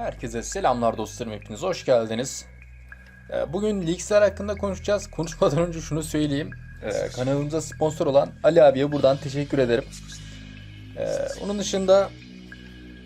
Herkese selamlar dostlarım hepiniz hoş geldiniz. Ee, Bugün Leaks'ler hakkında konuşacağız. Konuşmadan önce şunu söyleyeyim. Ee, Kanalımıza sponsor olan Ali abiye buradan teşekkür ederim. Ee, Onun dışında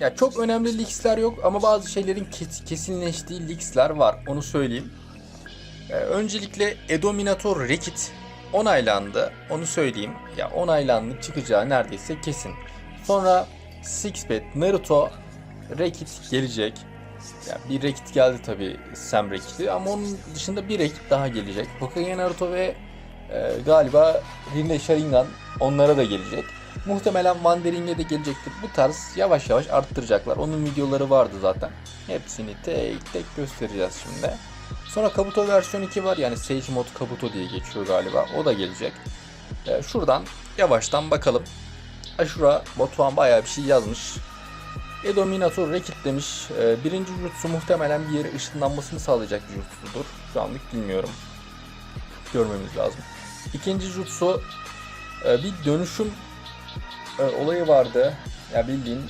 ya çok önemli Leaks'ler yok ama bazı şeylerin kes- kesinleştiği Leaks'ler var. Onu söyleyeyim. Öncelikle Edominator Rekit onaylandı. Onu söyleyeyim. Ya onaylandı çıkacağı neredeyse kesin. Sonra Sixbet Naruto Rekit gelecek. Ya bir Rekit geldi tabi Sam Rekit'i ama onun dışında bir Rekit daha gelecek. Hokage Naruto ve e, galiba Rinne Sharingan onlara da gelecek. Muhtemelen Mandarin'e de gelecektir. Bu tarz yavaş yavaş arttıracaklar. Onun videoları vardı zaten. Hepsini tek tek göstereceğiz şimdi. Sonra Kabuto versiyon 2 var. Yani Sage Mode Kabuto diye geçiyor galiba. O da gelecek. E, şuradan yavaştan bakalım. Aşura Batuhan bayağı bir şey yazmış. Edominator Rekit demiş. Ee, birinci jutsu muhtemelen bir yere ışınlanmasını sağlayacak bir jutsudur. Şu anlık bilmiyorum. Görmemiz lazım. İkinci jutsu e, bir dönüşüm e, olayı vardı. Ya bildiğin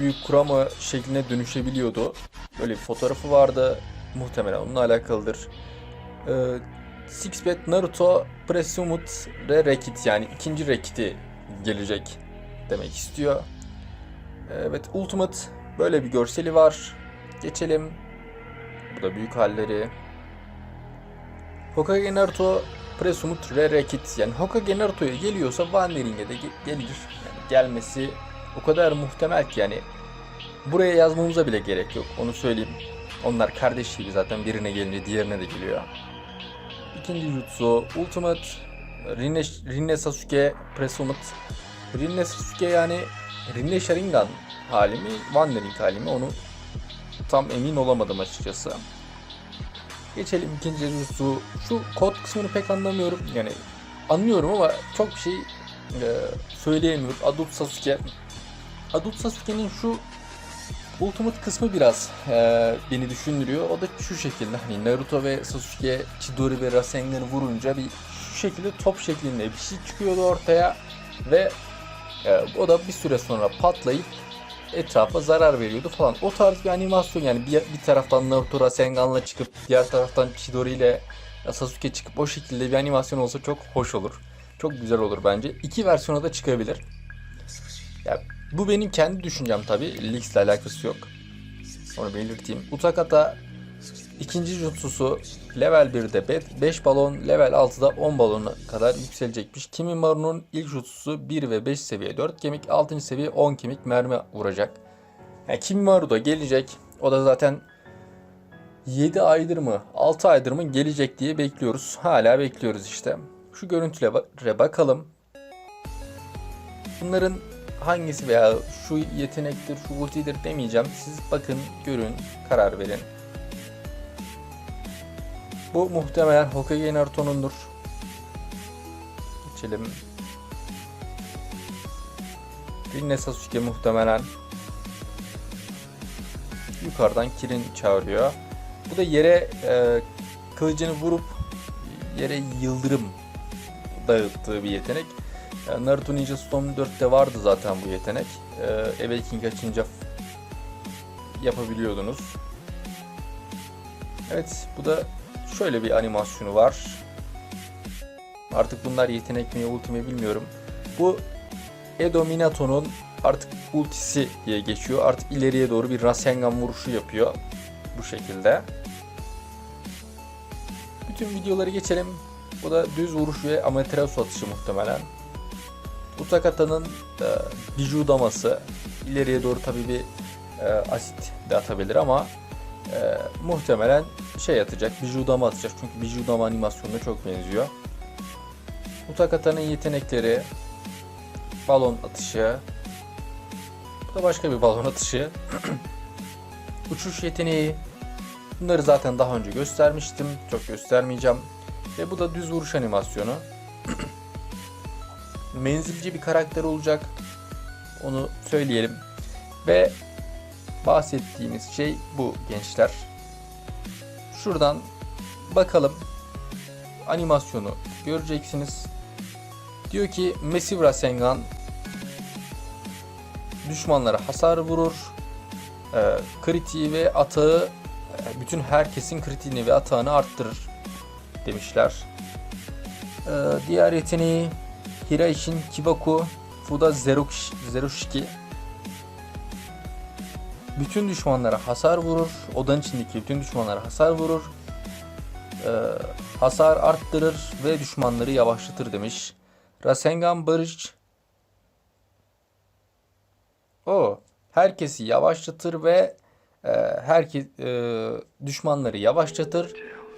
büyük kurama şekline dönüşebiliyordu. Böyle bir fotoğrafı vardı. Muhtemelen onunla alakalıdır. Ee, Sixbet Naruto Presumed ve Rekit yani ikinci Rekit'i gelecek demek istiyor. Evet Ultimate böyle bir görseli var. Geçelim. Bu da büyük halleri. Hokage Naruto Presumed Rare Kit. Yani Hokage Naruto'ya geliyorsa Wandering'e de ge- gelir. Yani gelmesi o kadar muhtemel ki yani buraya yazmamıza bile gerek yok. Onu söyleyeyim. Onlar kardeş gibi zaten birine gelince diğerine de geliyor. İkinci jutsu Ultimate Rinne, Rinne Sasuke Presumed Rinne Sasuke yani Rinne Sharingan hali mi, Wandering hali mi onu tam emin olamadım açıkçası. Geçelim ikinci jutsu. Şu kod kısmını pek anlamıyorum. Yani anlıyorum ama çok bir şey e, söyleyemiyorum. Adult Sasuke. Adult Sasuke'nin şu Ultimate kısmı biraz e, beni düşündürüyor. O da şu şekilde hani Naruto ve Sasuke Chidori ve Rasengan'ı vurunca bir şu şekilde top şeklinde bir şey çıkıyordu ortaya ve e, o da bir süre sonra patlayıp etrafa zarar veriyordu falan. O tarz bir animasyon yani bir, bir taraftan Naruto Rasengan'la çıkıp diğer taraftan Chidori ile Sasuke çıkıp o şekilde bir animasyon olsa çok hoş olur. Çok güzel olur bence. İki versiyona da çıkabilir. Ya bu benim kendi düşüncem tabi. Leaks ile alakası yok. Onu belirteyim. Utakata ikinci jutsusu level 1'de 5 balon, level 6'da 10 balona kadar yükselecekmiş. Kimimaru'nun ilk jutsusu 1 ve 5 seviye 4 kemik, 6. seviye 10 kemik mermi vuracak. Yani Kimimaru da gelecek. O da zaten 7 aydır mı 6 aydır mı gelecek diye bekliyoruz. Hala bekliyoruz işte. Şu görüntülere bakalım. Bunların hangisi veya şu yetenektir, şu ultidir demeyeceğim. Siz bakın, görün, karar verin. Bu muhtemelen Hokage Naruto'nundur. Geçelim. Rinne Sasuke muhtemelen. Yukarıdan Kirin çağırıyor. Bu da yere e, kılıcını vurup yere yıldırım dağıttığı bir yetenek. E, Naruto Ninja Storm 4'te vardı zaten bu yetenek. E, Awakening açınca yapabiliyordunuz. Evet bu da şöyle bir animasyonu var. Artık bunlar yetenek mi ulti mi bilmiyorum. Bu Edo Minato'nun artık ultisi diye geçiyor. Artık ileriye doğru bir Rasengan vuruşu yapıyor. Bu şekilde. Bütün videoları geçelim. Bu da düz vuruş ve Amaterasu atışı muhtemelen. Utakata'nın e, biju daması. İleriye doğru tabi bir e, asit de atabilir ama e, muhtemelen şey atacak, biju dama atacak. Çünkü biju dama animasyonuna çok benziyor. Utakata'nın yetenekleri balon atışı. Bu da başka bir balon atışı. Uçuş yeteneği. Bunları zaten daha önce göstermiştim. Çok göstermeyeceğim. Ve bu da düz vuruş animasyonu. Menzilci bir karakter olacak. Onu söyleyelim. Ve bahsettiğimiz şey bu gençler. Şuradan bakalım animasyonu göreceksiniz. Diyor ki Massive Rasengan düşmanlara hasar vurur. e, kritiği ve atağı e, bütün herkesin kritiğini ve atağını arttırır demişler. E, diğer yeteneği Hiraishin Kibaku Fuda Zerush, Zerushiki bütün düşmanlara hasar vurur. Odanın içindeki bütün düşmanlara hasar vurur. E, hasar arttırır ve düşmanları yavaşlatır demiş. Rasengan Barış o herkesi yavaşlatır ve e, herkes e, düşmanları yavaşlatır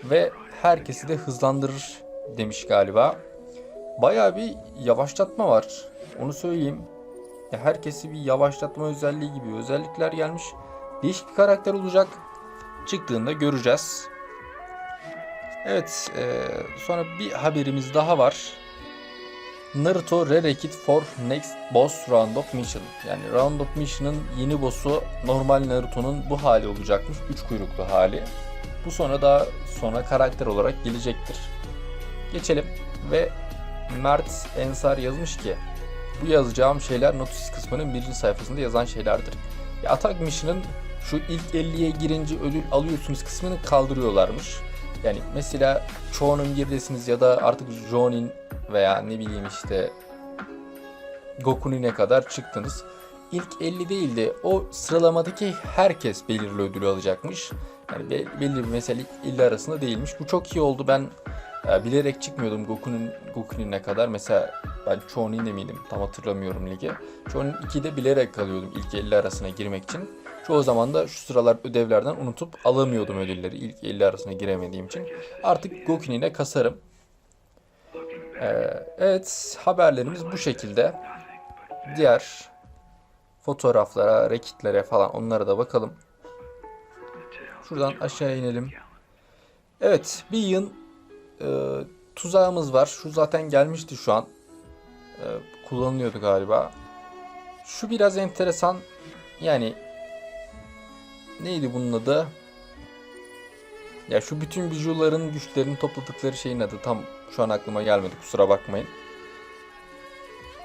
ve herkesi de hızlandırır demiş galiba. Bayağı bir yavaşlatma var. Onu söyleyeyim. Ya herkesi bir yavaşlatma özelliği gibi özellikler gelmiş. Değişik bir karakter olacak. Çıktığında göreceğiz. Evet, e, sonra bir haberimiz daha var. Naruto Re-Rekit for Next Boss Round of Mission. Yani Round of Mission'ın yeni boss'u normal Naruto'nun bu hali olacakmış. Üç kuyruklu hali. Bu sonra daha sonra karakter olarak gelecektir. Geçelim ve Mert Ensar yazmış ki bu yazacağım şeyler notis kısmının birinci sayfasında yazan şeylerdir. Ya Attack Mission'ın şu ilk 50'ye girince ödül alıyorsunuz kısmını kaldırıyorlarmış. Yani mesela çoğunun girdesiniz ya da artık Jonin veya ne bileyim işte Goku'nun kadar çıktınız. İlk 50 değil de o sıralamadaki herkes belirli ödülü alacakmış. Yani be- belli bir mesela ilk 50 arasında değilmiş. Bu çok iyi oldu. Ben e, bilerek çıkmıyordum Goku'nun Goku'nun ne kadar. Mesela ben Chonin'de miydim? Tam hatırlamıyorum ligi. Chonin 2'de bilerek kalıyordum ilk 50 arasına girmek için. Çoğu zaman da şu sıralar ödevlerden unutup alamıyordum ödülleri ilk 50 arasına giremediğim için. Artık Goku'nine kasarım. Ee, evet haberlerimiz bu şekilde. Diğer fotoğraflara, rekitlere falan onlara da bakalım. Şuradan aşağı inelim. Evet bir yığın e, tuzağımız var. Şu zaten gelmişti şu an. E, kullanılıyordu galiba. Şu biraz enteresan. Yani neydi bunun adı? Ya şu bütün bijuların güçlerini topladıkları şeyin adı tam şu an aklıma gelmedi kusura bakmayın.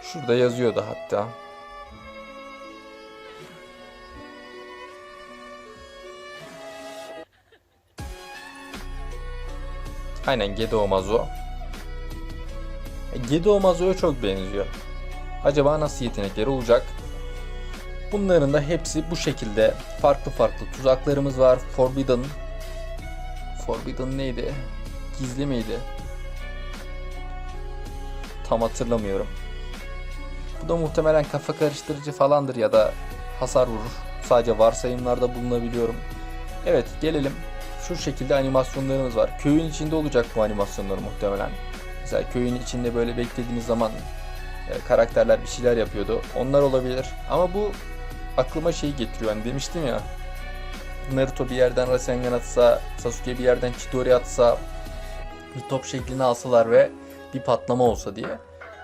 Şurada yazıyordu hatta. Aynen Gedo Mazo. Gedo Mazo'ya çok benziyor. Acaba nasıl yetenekleri olacak? Bunların da hepsi bu şekilde farklı farklı tuzaklarımız var. Forbidden. Forbidden neydi? Gizli miydi? Tam hatırlamıyorum. Bu da muhtemelen kafa karıştırıcı falandır ya da hasar vurur. Sadece varsayımlarda bulunabiliyorum. Evet gelelim. Şu şekilde animasyonlarımız var. Köyün içinde olacak bu animasyonlar muhtemelen. Mesela köyün içinde böyle beklediğiniz zaman e, karakterler bir şeyler yapıyordu. Onlar olabilir. Ama bu aklıma şey getiriyor. Hani demiştim ya. Naruto bir yerden Rasengan atsa, Sasuke bir yerden Chidori atsa, bir top şeklini alsalar ve bir patlama olsa diye.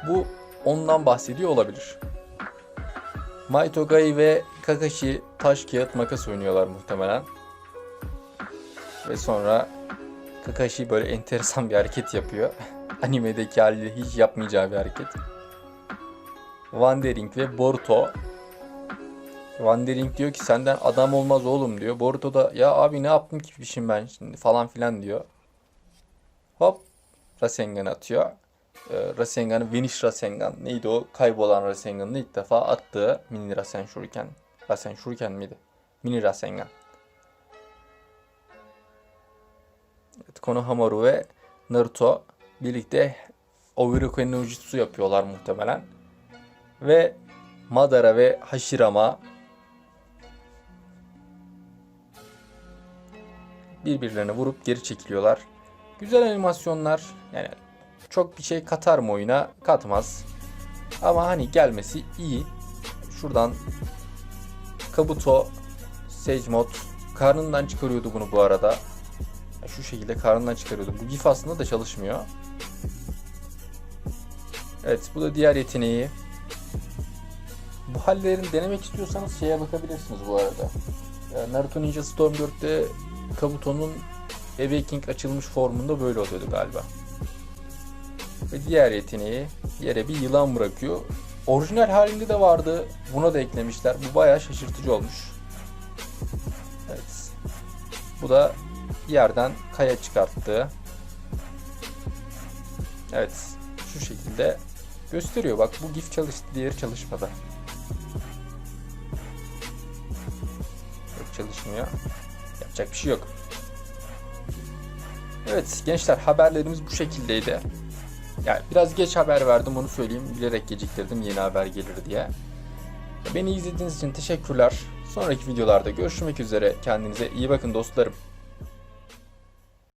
Bu ondan bahsediyor olabilir. Maito Gai ve Kakashi taş kağıt makas oynuyorlar muhtemelen. Ve sonra Kakashi böyle enteresan bir hareket yapıyor. Animedeki haliyle hiç yapmayacağı bir hareket. Wandering ve Boruto. Wandering diyor ki senden adam olmaz oğlum diyor. Boruto da ya abi ne yaptım ki işim ben şimdi falan filan diyor. Hop Rasengan atıyor. Ee, Rasengan'ı Veniş Rasengan neydi o? Kaybolan Rasengan'ı ilk defa attığı mini Rasen Shuriken. Rasen Shuriken miydi? Mini Rasengan. Evet, Konohamaru ve Naruto birlikte Oviroko no Jutsu yapıyorlar muhtemelen. Ve Madara ve Hashirama birbirlerine vurup geri çekiliyorlar. Güzel animasyonlar. Yani çok bir şey katar mı oyuna? Katmaz. Ama hani gelmesi iyi. Şuradan Kabuto Sage karnından çıkarıyordu bunu bu arada. Şu şekilde karnından çıkarıyordu. Bu gif aslında da çalışmıyor. Evet bu da diğer yeteneği. Bu hallerini denemek istiyorsanız şeye bakabilirsiniz bu arada. Naruto Ninja Storm 4'te Kabuto'nun Awakening açılmış formunda böyle oluyordu galiba. Ve diğer yeteneği yere bir yılan bırakıyor. Orijinal halinde de vardı. Buna da eklemişler. Bu bayağı şaşırtıcı olmuş. Bu da yerden kaya çıkarttı. Evet. Şu şekilde gösteriyor. Bak bu GIF çalıştı, diğeri çalışmadı. Yok çalışmıyor. Yapacak bir şey yok. Evet gençler haberlerimiz bu şekildeydi. Yani biraz geç haber verdim onu söyleyeyim. Bilerek geciktirdim yeni haber gelir diye. Beni izlediğiniz için teşekkürler. Sonraki videolarda görüşmek üzere. Kendinize iyi bakın dostlarım.